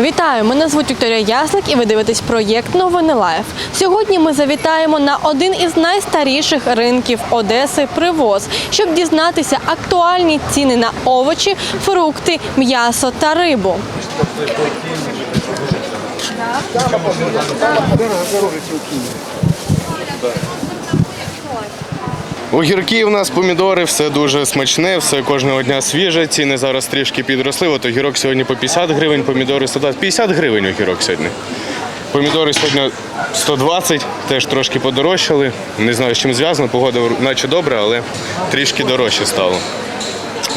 Вітаю! Мене звуть Вікторія Ясник і ви дивитесь проєкт Новини Лайф. Сьогодні ми завітаємо на один із найстаріших ринків Одеси Привоз, щоб дізнатися актуальні ціни на овочі, фрукти, м'ясо та рибу. Огірки у нас помідори, все дуже смачне, все кожного дня свіже. Ціни зараз трішки підросли. От огірок сьогодні по 50 гривень, помідори 120. 50 гривень огірок сьогодні. Помідори сьогодні 120, теж трошки подорожчали. Не знаю, з чим зв'язано. Погода наче добра, але трішки дорожче стало.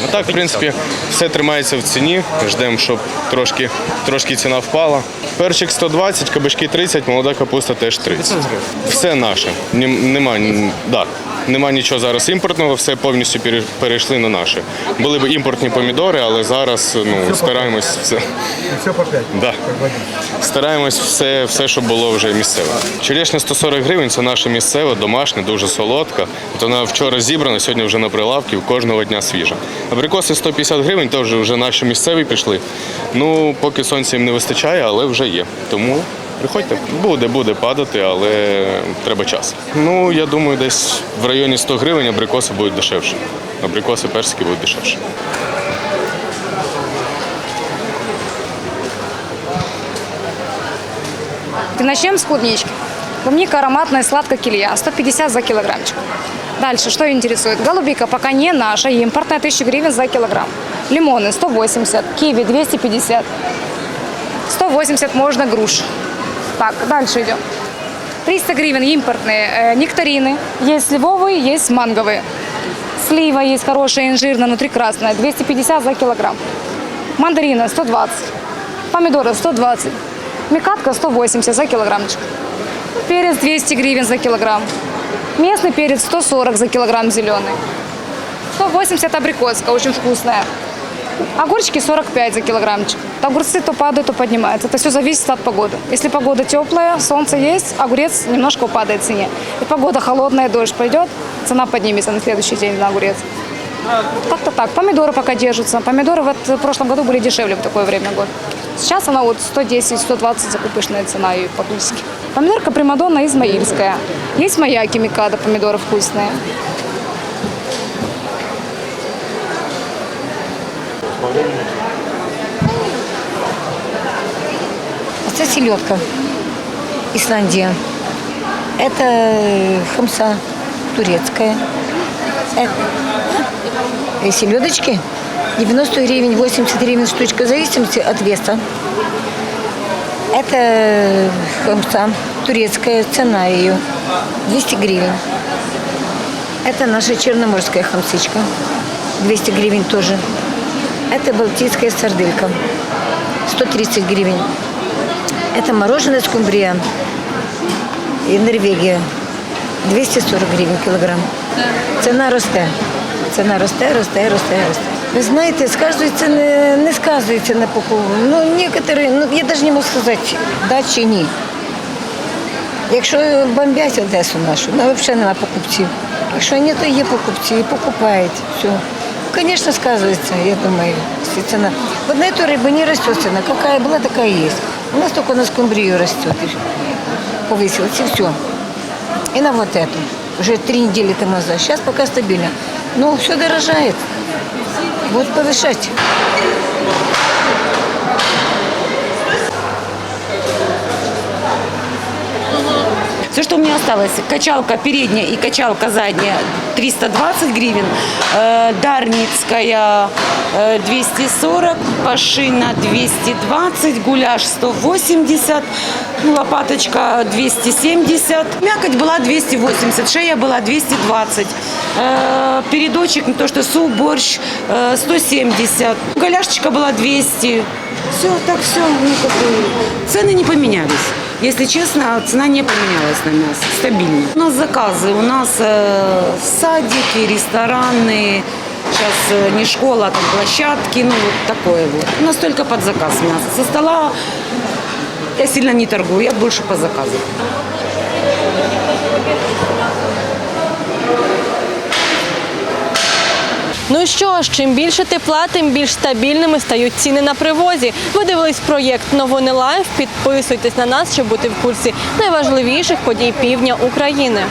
А так, в принципі, все тримається в ціні. Ждемо, щоб трошки, трошки ціна впала. Перчик 120, кабачки 30, молода капуста теж 30. Все наше. Нема, да, нема нічого зараз імпортного, все повністю пере- перейшли на наше. Були б імпортні помідори, але зараз ну, стараємось все. Все по 5. Да. Стараємось все, все, щоб було вже місцеве. Черешня 140 гривень це наша місцева, домашня, дуже солодка. От вона вчора зібрана, сьогодні вже на прилавці, кожного дня свіжа. Абрикоси 150 гривень, теж вже наші місцеві пішли. Ну, поки сонця їм не вистачає, але вже є. Тому приходьте. Буде, буде падати, але треба час. Ну, я думаю, десь в районі 100 гривень абрикоси будуть дешевше. Абрикоси персики будуть дешевше. И начнем с клубнички. Клубника ароматная, сладко-килья, 150 за килограммчик. Дальше, что интересует? Голубика пока не наша, импортная, 1000 гривен за килограмм. Лимоны 180, киви 250. 180 можно груш. Так, дальше идем. 300 гривен импортные э, нектарины. Есть сливовые, есть манговые. Слива есть хорошая, инжирная, внутри красная. 250 за килограмм. Мандарины 120. Помидоры 120. Микатка 180 за килограммчик. Перец 200 гривен за килограмм. Местный перец 140 за килограмм зеленый. 180 абрикоска, очень вкусная. Огурчики 45 за килограммчик. Огурцы то падают, то поднимаются. Это все зависит от погоды. Если погода теплая, солнце есть, огурец немножко упадает в цене. И погода холодная, дождь пойдет, цена поднимется на следующий день на огурец. Так-то так. Помидоры пока держатся. Помидоры в прошлом году были дешевле в такое время года. Сейчас она вот 110-120 закупочная цена и по-тульски. Помидорка Примадонна измаильская. Есть маяки Микада, помидоры вкусные. Селедка. Исландия. Это э, хамса турецкая. Это э, селедочки 90 гривен, 80 гривен штучка, в зависимости от веса. Это э, хамса турецкая, цена ее 200 гривен. Это наша черноморская хамсичка, 200 гривен тоже. Это балтийская сарделька, 130 гривен. Это мороженое скумбрия и Норвегия. 240 гривень кілограм. Ціна росте. Ціна росте, росте, росте, росте. Ви знаєте, сказується, не, не сказується на покупку. Ну, некоторі, ну, я навіть не можу сказати, да чи ні. Якщо бомбять Одесу нашу, ну взагалі немає покупців. Якщо ні, то є покупці і покупають. Все. Звісно, сказується, я думаю, если цена. Вот на эту рыбу не растет цена. Какая была, такая и есть. У нас только на скумбрию растет. и Повысилась, и все. И на вот эту. Уже три недели тому назад. Сейчас пока стабильно. Но все дорожает. Вот повышать. Все, что у меня осталось, качалка передняя и качалка задняя 320 гривен, э, Дарницкая э, 240, Пашина 220, гуляш 180, ну, лопаточка 270, мякоть была 280, шея была 220, э, передочек, не то что суп, борщ э, 170, голяшечка была 200. Все, так все, ну, цены не поменялись. Если честно, цена не поменялась на мясо, стабильно. У нас заказы, у нас э, садики, рестораны, сейчас э, не школа, а там площадки, ну вот такое вот. У нас только под заказ мясо. Со стола я сильно не торгую, я больше по заказу. Ну що ж, чим більше тепла, тим більш стабільними стають ціни на привозі. Ви дивились проєкт Новини Лайф. Підписуйтесь на нас, щоб бути в курсі найважливіших подій півдня України.